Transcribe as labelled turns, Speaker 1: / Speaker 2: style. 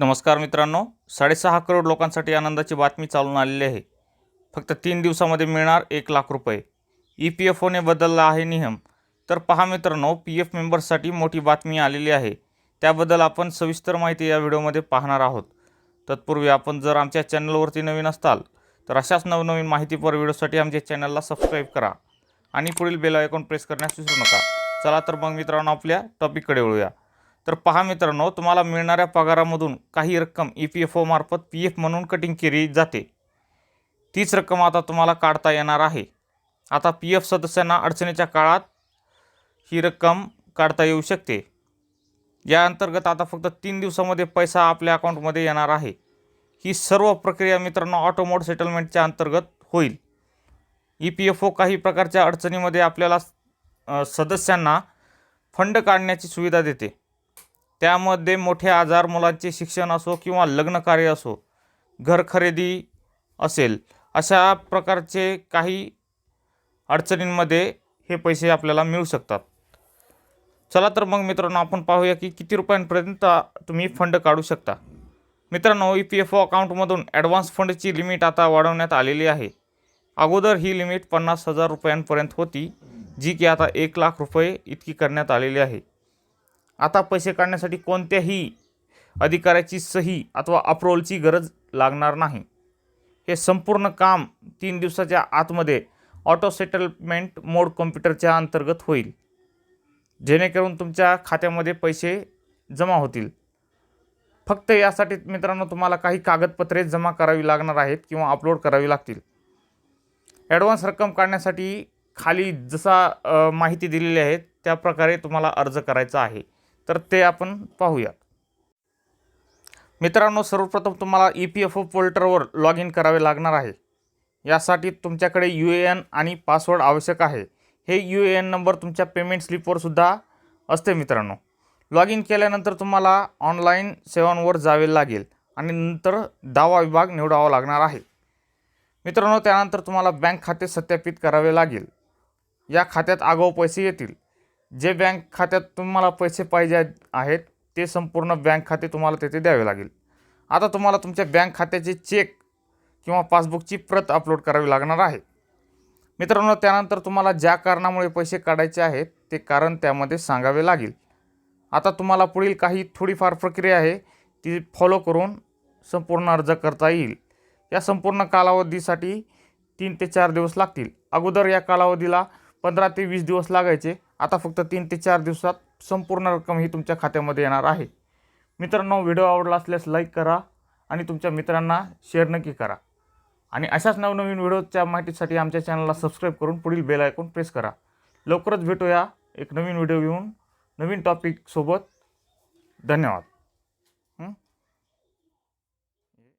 Speaker 1: नमस्कार मित्रांनो साडेसहा करोड लोकांसाठी आनंदाची बातमी चालून आलेली आहे. फक्त तीन दिवसामध्ये मिळणार एक लाख रुपये. ई पी एफ ओने बदलला आहे नियम. तर पहा मित्रांनो पी एफ मेंबर्ससाठी मोठी बातमी आलेली आहे. त्याबद्दल आपण सविस्तर माहिती या व्हिडिओमध्ये पाहणार आहोत. तत्पूर्वी आपण जर आमच्या चॅनलवरती नवीन असताल तर अशाच नवनवीन माहितीपर व्हिडिओसाठी आमच्या चॅनलला सबस्क्राईब करा आणि पुढील बेल आयकॉन प्रेस करण्यास विसरू नका. चला तर मग मित्रांनो आपल्या टॉपिककडे वळूया. तर पहा मित्रांनो तुम्हाला मिळणाऱ्या पगारामधून काही रक्कम ई पी एफ ओमार्फत पी एफ म्हणून कटिंग केली जाते. तीच रक्कम आता तुम्हाला काढता येणार आहे. आता पी एफ सदस्यांना अडचणीच्या काळात ही रक्कम काढता येऊ शकते. या अंतर्गत आता फक्त तीन दिवसामध्ये पैसा आपल्या अकाउंटमध्ये येणार आहे. ही सर्व प्रक्रिया मित्रांनो ऑटोमोड सेटलमेंटच्या अंतर्गत होईल. ई पी एफ ओ काही प्रकारच्या अडचणीमध्ये आपल्याला सदस्यांना फंड काढण्याची सुविधा देते. त्यामध्ये मोठे आजार मुलांचे शिक्षण असो किंवा लग्न कार्य असो घर खरेदी असेल अशा प्रकारचे काही अडचणींमध्ये हे पैसे आपल्याला मिळू शकतात. चला तर मग मित्रांनो आपण पाहूया की किती रुपयांपर्यंत तुम्ही फंड काढू शकता. मित्रांनो ई पी एफ ओ अकाउंटमधून ॲडव्हान्स फंडची लिमिट आता वाढवण्यात आलेली आहे. अगोदर ही लिमिट पन्नास हजार रुपयांपर्यंत होती जी की आता एक लाख रुपये इतकी करण्यात आलेली आहे. आता पैसे काढण्यासाठी कोणत्याही अधिकाऱ्याची सही अथवा अप्रोवलची गरज लागणार नाही. हे संपूर्ण काम तीन दिवसाच्या आतमध्ये ऑटो सेटलमेंट मोड कॉम्प्युटरच्या अंतर्गत होईल. जेणेकरून तुमच्या खात्यामध्ये पैसे जमा होतील. फक्त यासाठी मित्रांनो तुम्हाला काही कागदपत्रे जमा करावी लागणार आहेत किंवा अपलोड करावी लागतील. ॲडव्हान्स रक्कम काढण्यासाठी खाली जसा माहिती दिलेली आहे त्या प्रकारे तुम्हाला अर्ज करायचा आहे. तर ते आपण पाहूया मित्रांनो सर्वप्रथम तुम्हाला ई पी एफ ओ पोर्टलवर लॉग इन करावे लागणार आहे. यासाठी तुमच्याकडे यू ए एन आणि पासवर्ड आवश्यक आहे. हे यू ए एन नंबर तुमच्या पेमेंट स्लिपवर सुद्धा असते मित्रांनो. लॉग इन केल्यानंतर तुम्हाला ऑनलाईन सेवांवर जावे लागेल आणि नंतर दावा विभाग निवडावा लागणार आहे. मित्रांनो त्यानंतर तुम्हाला बँक खाते सत्यापित करावे लागेल. या खात्यात आगाऊ पैसे येतील. जे बँक खात्यात तुम्हाला पैसे पाहिजे आहेत ते संपूर्ण बँक खाते तुम्हाला तेथे द्यावे लागेल. आता तुम्हाला तुमच्या बँक खात्याचे चेक किंवा पासबुकची प्रत अपलोड करावी लागणार आहे. मित्रांनो त्यानंतर तुम्हाला ज्या कारणामुळे पैसे काढायचे आहेत ते कारण त्यामध्ये सांगावे लागेल. आता तुम्हाला पुढील काही थोडीफार प्रक्रिया आहे ती फॉलो करून संपूर्ण अर्ज करता येईल. या संपूर्ण कालावधीसाठी तीन ते चार दिवस लागतील. अगोदर या कालावधीला पंधरा ते वीस दिवस लागायचे. आता फक्त तीन ते चार दिवसात संपूर्ण रक्कम ही तुमच्या खात्यामध्ये येणार आहे. मित्रांनो व्हिडिओ आवडला असल्यास लाईक करा आणि तुमच्या मित्रांना शेअर नक्की करा. आणि अशाच नवनवीन व्हिडिओच्या माहितीसाठी आमच्या चॅनलला सबस्क्राईब करून पुढील बेल आयकॉन प्रेस करा. लवकरच भेटूया एक नवीन व्हिडिओ घेऊन. नवीन टॉपिकसोबत धन्यवाद.